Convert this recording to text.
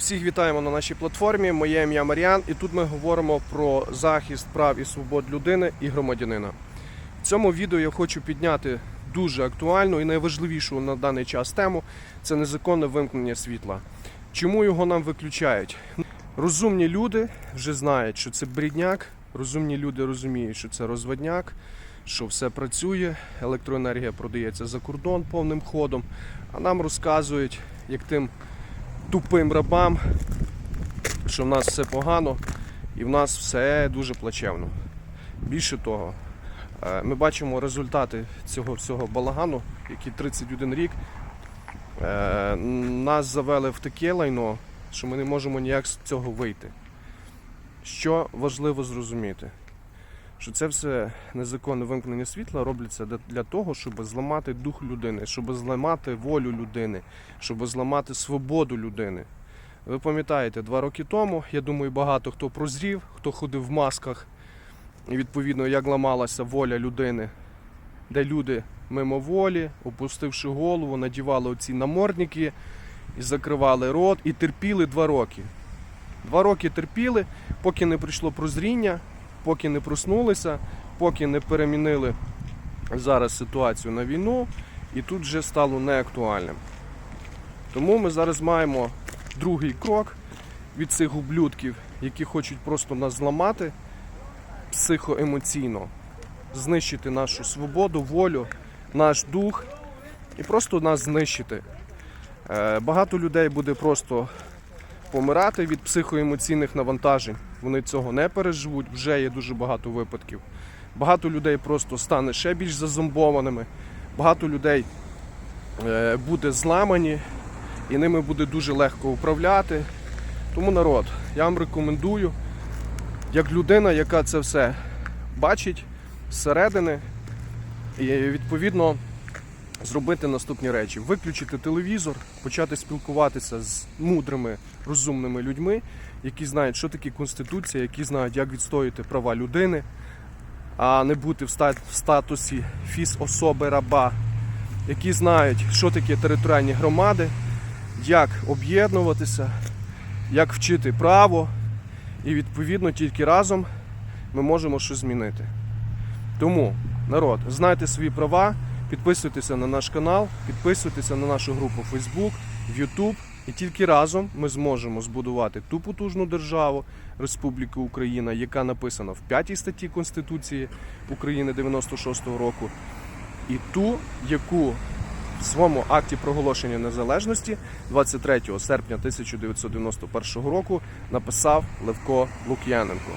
Всіх вітаємо на нашій платформі. Моє ім'я Маріан, і тут ми говоримо про захист прав і свобод людини і громадянина. В цьому відео я хочу підняти дуже актуальну і найважливішу на даний час тему це незаконне вимкнення світла. Чому його нам виключають? Розумні люди вже знають, що це брідняк. Розумні люди розуміють, що це розводняк, що все працює, електроенергія продається за кордон повним ходом. А нам розказують, як тим тупим рабам, що в нас все погано і в нас все дуже плачевно. Більше того, е, ми бачимо результати цього всього балагану, який 31 рік. Е, Нас завели в таке лайно, що ми не можемо ніяк з цього вийти. Що важливо зрозуміти, що це все незаконне вимкнення світла робляться для- того, щоб зламати дух людини, щоб зламати волю людини, щоб зламати свободу людини. Ви пам'ятаєте, два роки тому, я думаю, багато хто прозрів, хто ходив в масках, і відповідно, як ламалася воля людини, де люди мимоволі, опустивши голову, надівали оці намордники і закривали рот, і терпіли два роки. Два роки терпіли, поки не прийшло прозріння, поки не проснулися, поки не перемінили зараз ситуацію на війну, і тут вже стало неактуальним. Тому ми зараз маємо другий крок від цих ублюдків, які хочуть просто нас зламати психоемоційно, знищити нашу свободу, волю, наш дух і просто нас знищити. Е, Багато людей буде просто помирати від психоемоційних навантажень. Вони цього не переживуть, вже є дуже багато випадків. Багато людей просто стане ще більш зазомбованими, багато людей е, буде зламані і ними буде дуже легко управляти. Тому народ, я вам рекомендую, як людина, яка це все бачить зсередини, і відповідно зробити наступні речі: виключити телевізор, почати спілкуватися з мудрими, розумними людьми, які знають, що таке конституція, які знають, як відстояти права людини, а не бути в ста- в статусі фіс особи раба, які знають, що таке територіальні громади, як об'єднуватися, як вчити право, і відповідно тільки разом ми можемо щось змінити. Тому, народ, знайте свої права, підписуйтеся на наш канал, підписуйтеся на нашу групу Facebook, в YouTube. І тільки разом ми зможемо збудувати ту потужну державу Республіки Україна, яка написана в 5 статті Конституції України 96-го року, і ту, яку в своєму акті проголошення незалежності 23 серпня 1991 року написав Левко Лук'яненко.